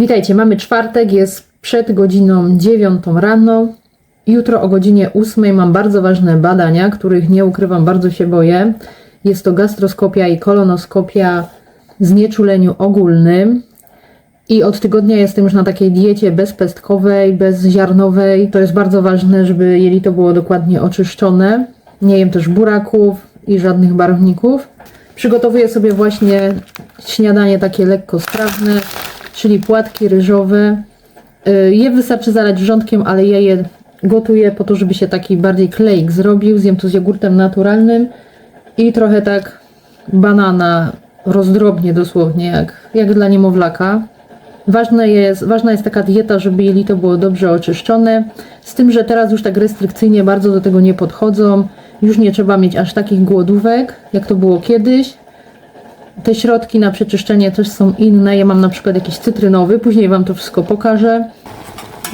Witajcie, mamy czwartek, jest przed godziną 9 rano. Jutro o godzinie 8 mam bardzo ważne badania, których nie ukrywam, bardzo się boję. Jest to gastroskopia i kolonoskopia w znieczuleniu ogólnym. I od tygodnia jestem już na takiej diecie bezpestkowej, bezziarnowej. To jest bardzo ważne, żeby jelito było dokładnie oczyszczone. Nie jem też buraków i żadnych barwników. Przygotowuję sobie właśnie śniadanie takie lekko strawne, czyli płatki ryżowe. Y, Je wystarczy zalać wrzątkiem, ale ja je gotuję po to, żeby się taki bardziej kleik zrobił. Zjem to z jogurtem naturalnym i trochę tak banana rozdrobnie dosłownie, jak, jak dla niemowlaka. Ważne jest, ważna jest taka dieta, żeby jelito było dobrze oczyszczone. Z tym, że teraz już tak restrykcyjnie bardzo do tego nie podchodzą. Już nie trzeba mieć aż takich głodówek, jak to było kiedyś. Te środki na przeczyszczenie też są inne. Ja mam na przykład jakiś cytrynowy, później Wam to wszystko pokażę.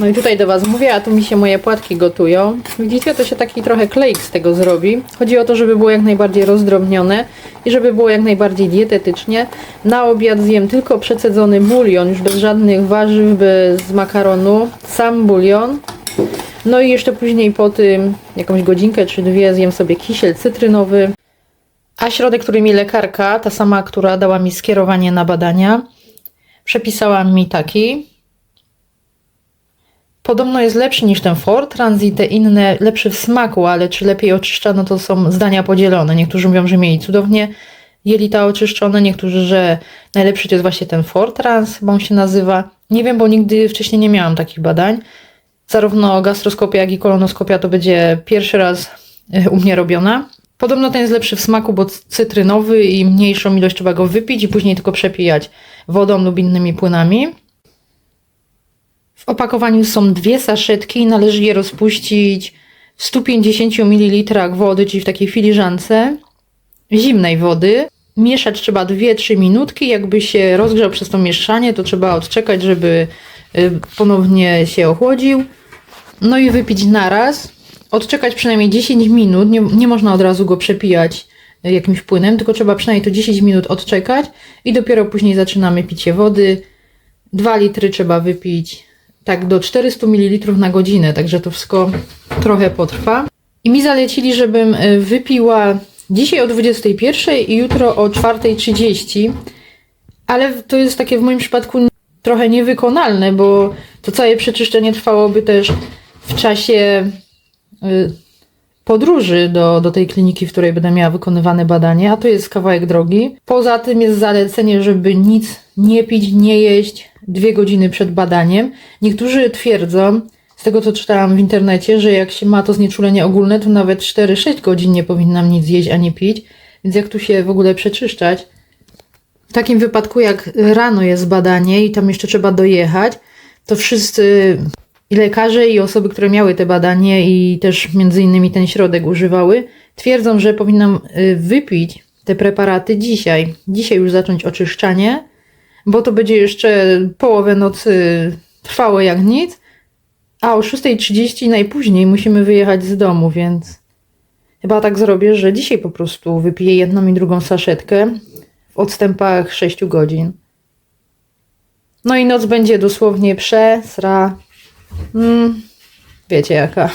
No i tutaj do Was mówię, a tu mi się moje płatki gotują. Widzicie, to się taki trochę kleik z tego zrobi. Chodzi o to, żeby było jak najbardziej rozdrobnione i żeby było jak najbardziej dietetycznie. Na obiad zjem tylko przecedzony bulion, już bez żadnych warzyw, bez makaronu. Sam bulion. No i jeszcze później po tym, jakąś godzinkę czy dwie, zjem sobie kisiel cytrynowy. A środek, który mi lekarka, ta sama, która dała mi skierowanie na badania, przepisała mi taki. Podobno jest lepszy niż ten Fortrans i te inne, lepszy w smaku, ale czy lepiej oczyszcza, no to są zdania podzielone. Niektórzy mówią, że mieli cudownie jelita oczyszczone, niektórzy, że najlepszy to jest właśnie ten Fortrans, bo on się nazywa. Nie wiem, bo nigdy wcześniej nie miałam takich badań. Zarówno gastroskopia, jak i kolonoskopia to będzie pierwszy raz e, u mnie robiona. Podobno ten jest lepszy w smaku, bo cytrynowy i mniejszą ilość trzeba go wypić i później tylko przepijać wodą lub innymi płynami. W opakowaniu są dwie saszetki i należy je rozpuścić w 150 ml wody, czyli w takiej filiżance zimnej wody. Mieszać trzeba 2-3 minutki. Jakby się rozgrzał przez to mieszanie, to trzeba odczekać, żeby y, ponownie się ochłodził. No i wypić naraz. Odczekać przynajmniej 10 minut. Nie, nie można od razu go przepijać y, jakimś płynem, tylko trzeba przynajmniej to 10 minut odczekać i dopiero później zaczynamy picie wody. 2 litry trzeba wypić tak do 400 ml na godzinę, także to wszystko trochę potrwa. I mi zalecili, żebym y, wypiła dzisiaj o 21 i jutro o 4.30, ale to jest takie w moim przypadku trochę niewykonalne, bo to całe przeczyszczenie trwałoby też w czasie podróży do, do tej kliniki, w której będę miała wykonywane badanie, a to jest kawałek drogi. Poza tym jest zalecenie, żeby nic nie pić, nie jeść dwie godziny przed badaniem. Niektórzy twierdzą, z tego co czytałam w internecie, że jak się ma to znieczulenie ogólne, to nawet 4-6 godzin nie powinnam nic jeść ani pić. Więc jak tu się w ogóle przeczyszczać? W takim wypadku, jak rano jest badanie i tam jeszcze trzeba dojechać, to wszyscy i lekarze, i osoby, które miały te badanie i też między innymi ten środek używały, twierdzą, że powinnam y, wypić te preparaty dzisiaj. Dzisiaj już zacząć oczyszczanie, bo to będzie jeszcze połowę nocy trwało jak nic, a o 6.30 najpóźniej musimy wyjechać z domu, więc chyba tak zrobię, że dzisiaj po prostu wypiję jedną i drugą saszetkę w odstępach 6 godzin. No i noc będzie dosłownie przesra. Mm, wiecie jaka.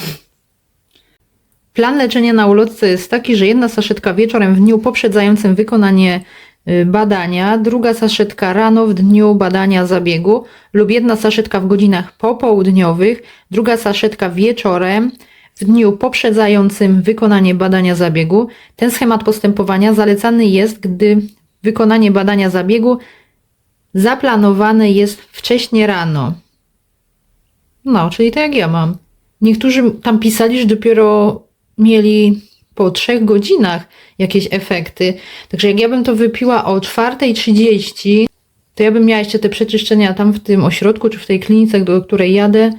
Plan leczenia na ulotce jest taki, że jedna saszetka wieczorem w dniu poprzedzającym wykonanie y, badania, druga saszetka rano w dniu badania zabiegu lub jedna saszetka w godzinach popołudniowych, druga saszetka wieczorem w dniu poprzedzającym wykonanie badania zabiegu. Ten schemat postępowania zalecany jest, gdy wykonanie badania zabiegu zaplanowane jest wcześnie rano. No, czyli tak jak ja mam. Niektórzy tam pisali, że dopiero mieli po trzech godzinach jakieś efekty. Także jak ja bym to wypiła o 4.30, to ja bym miała jeszcze te przeczyszczenia tam w tym ośrodku, czy w tej klinice, do której jadę.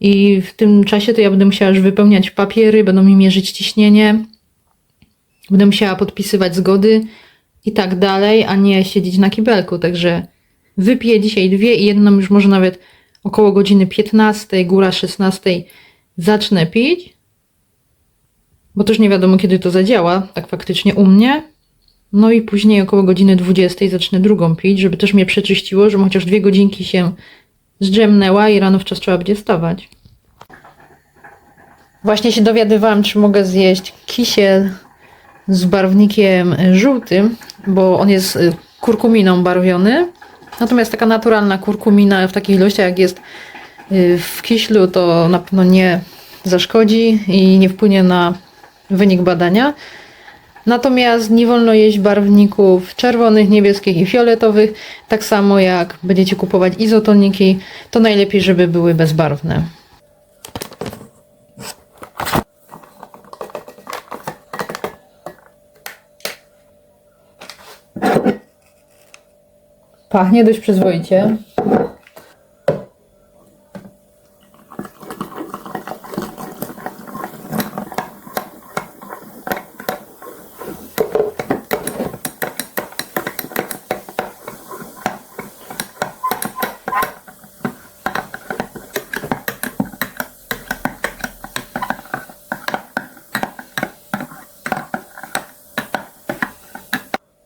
I w tym czasie to ja będę musiała już wypełniać papiery, będą mi mierzyć ciśnienie, będę musiała podpisywać zgody i tak dalej, a nie siedzieć na kibelku. Także wypiję dzisiaj dwie i jedną już może nawet około godziny 15, góra 16 zacznę pić, bo też nie wiadomo kiedy to zadziała, tak faktycznie u mnie. No i później około godziny 20 zacznę drugą pić, żeby też mnie przeczyściło, żebym chociaż dwie godzinki się zdrzemnęła i rano wczas trzeba będzie wstawać. Właśnie się dowiadywałam, czy mogę zjeść kisiel z barwnikiem żółtym, bo on jest y, kurkuminą barwiony. Natomiast taka naturalna kurkumina w takich ilościach, jak jest y, w kiślu, to na pewno nie zaszkodzi i nie wpłynie na wynik badania. Natomiast nie wolno jeść barwników czerwonych, niebieskich i fioletowych. Tak samo jak będziecie kupować izotoniki, to najlepiej, żeby były bezbarwne. Pachnie dość przyzwoicie.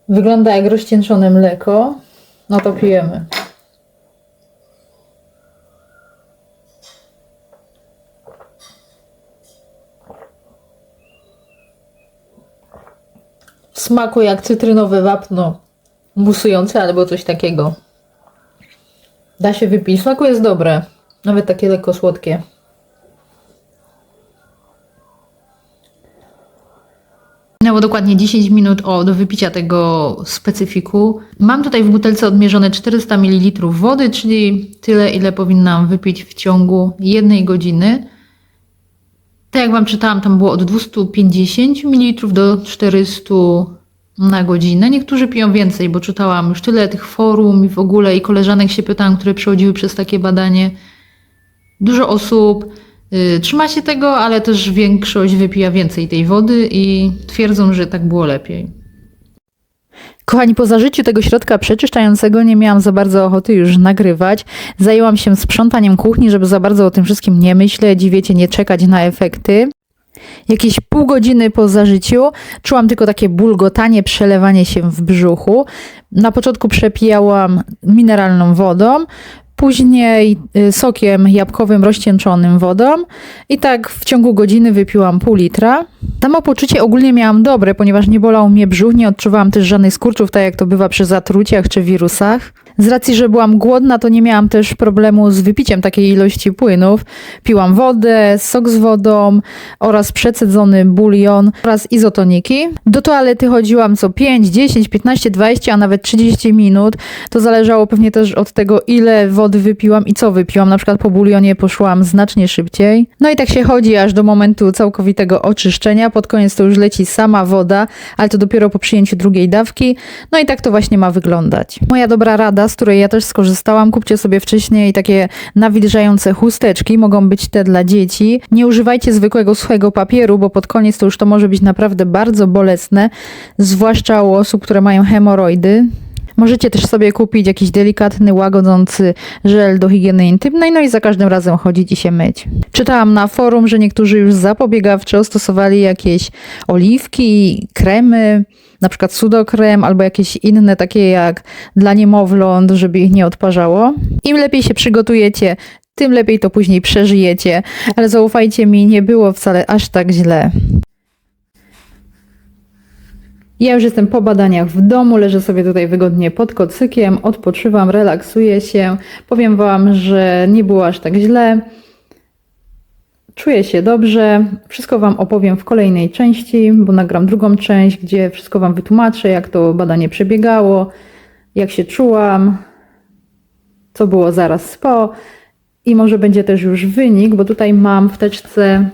Wygląda jak rozcieńczone mleko. No to pijemy. Smaku jak cytrynowe wapno musujące albo coś takiego. Da się wypić. Smaku jest dobre. Nawet takie lekko słodkie. Minęło dokładnie 10 minut od wypicia tego specyfiku. Mam tutaj w butelce odmierzone 400 ml wody, czyli tyle, ile powinnam wypić w ciągu jednej godziny. Tak jak Wam czytałam, tam było od 250 ml do 400 na godzinę. Niektórzy piją więcej, bo czytałam już tyle tych forum i w ogóle i koleżanek się pytałam, które przechodziły przez takie badanie. Dużo osób trzyma się tego, ale też większość wypija więcej tej wody i twierdzą, że tak było lepiej. Kochani, po zażyciu tego środka przeczyszczającego nie miałam za bardzo ochoty już nagrywać. Zajęłam się sprzątaniem kuchni, żeby za bardzo o tym wszystkim nie myśleć i wiecie, nie czekać na efekty. Jakieś pół godziny po zażyciu czułam tylko takie bulgotanie, przelewanie się w brzuchu. Na początku przepijałam mineralną wodą, później y, sokiem jabłkowym rozcieńczonym wodą i tak w ciągu godziny wypiłam pół litra. Samopoczucie ogólnie miałam dobre, ponieważ nie bolał mnie brzuch, nie odczuwałam też żadnych skurczów, tak jak to bywa przy zatruciach czy wirusach. Z racji, że byłam głodna, to nie miałam też problemu z wypiciem takiej ilości płynów. Piłam wodę, sok z wodą oraz przecedzony bulion oraz izotoniki. Do toalety chodziłam co 5, 10, 15, 20, a nawet 30 minut. To zależało pewnie też od tego, ile wody wypiłam i co wypiłam. Na przykład po bulionie poszłam znacznie szybciej. No i tak się chodzi aż do momentu całkowitego oczyszczenia. Pod koniec to już leci sama woda, ale to dopiero po przyjęciu drugiej dawki. No i tak to właśnie ma wyglądać. Moja dobra rada, z której ja też skorzystałam, kupcie sobie wcześniej takie nawilżające chusteczki, mogą być te dla dzieci. Nie używajcie zwykłego suchego papieru, bo pod koniec to już to może być naprawdę bardzo bolesne, zwłaszcza u osób, które mają hemoroidy. Możecie też sobie kupić jakiś delikatny, łagodzący żel do higieny intymnej, no i za każdym razem chodzić i się myć. Czytałam na forum, że niektórzy już zapobiegawczo stosowali jakieś oliwki, kremy, na przykład sudokrem albo jakieś inne takie jak dla niemowląt, żeby ich nie odparzało. Im lepiej się przygotujecie, tym lepiej to później przeżyjecie, ale zaufajcie mi, nie było wcale aż tak źle. Ja już jestem po badaniach w domu, leżę sobie tutaj wygodnie pod kocykiem, odpoczywam, relaksuję się. Powiem Wam, że nie było aż tak źle. Czuję się dobrze. Wszystko Wam opowiem w kolejnej części, bo nagram drugą część, gdzie wszystko Wam wytłumaczę, jak to badanie przebiegało, jak się czułam, co było zaraz po. I może będzie też już wynik, bo tutaj mam w teczce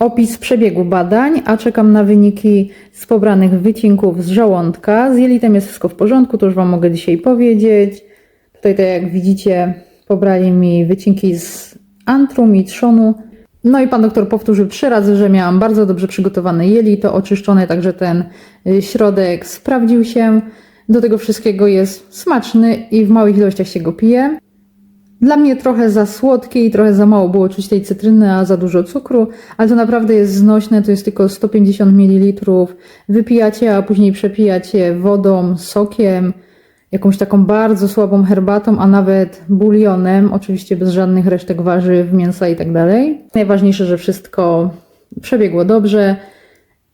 opis przebiegu badań, a czekam na wyniki z pobranych wycinków z żołądka. Z jelitem jest wszystko w porządku, to już Wam mogę dzisiaj powiedzieć. Tutaj, tak jak widzicie, pobrali mi wycinki z antrum i trzonu. No i pan doktor powtórzył trzy razy, że miałam bardzo dobrze przygotowane jelito, oczyszczone, także ten y, środek sprawdził się. Do tego wszystkiego jest smaczny i w małych ilościach się go pije. Dla mnie trochę za słodkie i trochę za mało było czuć tej cytryny, a za dużo cukru, ale to naprawdę jest znośne, to jest tylko 150 ml. Wypijacie, a później przepijacie wodą, sokiem jakąś taką bardzo słabą herbatą, a nawet bulionem, oczywiście bez żadnych resztek warzyw, mięsa i tak dalej. Najważniejsze, że wszystko przebiegło dobrze.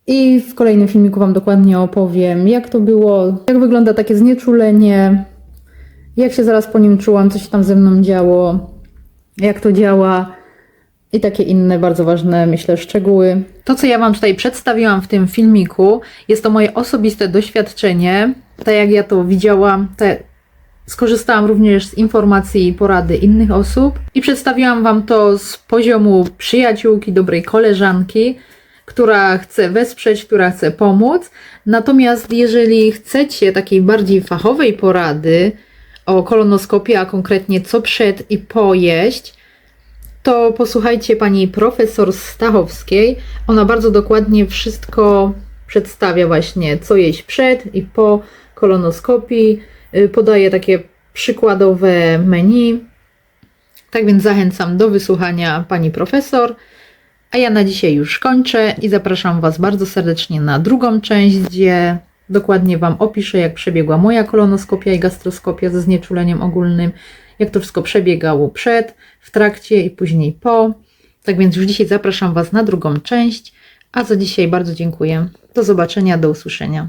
I w kolejnym filmiku Wam dokładnie opowiem, jak to było, jak wygląda takie znieczulenie, jak się zaraz po nim czułam, co się tam ze mną działo, jak to działa i takie inne bardzo ważne, myślę, szczegóły. To, co ja Wam tutaj przedstawiłam w tym filmiku, jest to moje osobiste doświadczenie. Tak jak ja to widziałam, te skorzystałam również z informacji i porady innych osób i przedstawiłam Wam to z poziomu przyjaciółki, dobrej koleżanki, która chce wesprzeć, która chce pomóc. Natomiast jeżeli chcecie takiej bardziej fachowej porady o kolonoskopii, a konkretnie co przed i po jeść, to posłuchajcie pani profesor Stachowskiej. Ona bardzo dokładnie wszystko przedstawia właśnie, co jeść przed i po kolonoskopii. Y, Podaje takie przykładowe menu. Tak więc zachęcam do wysłuchania pani profesor. A ja na dzisiaj już kończę i zapraszam Was bardzo serdecznie na drugą część, gdzie dokładnie Wam opiszę, jak przebiegła moja kolonoskopia i gastroskopia ze znieczuleniem ogólnym, jak to wszystko przebiegało przed, w trakcie i później po. Tak więc już dzisiaj zapraszam Was na drugą część, a za dzisiaj bardzo dziękuję. Do zobaczenia, do usłyszenia.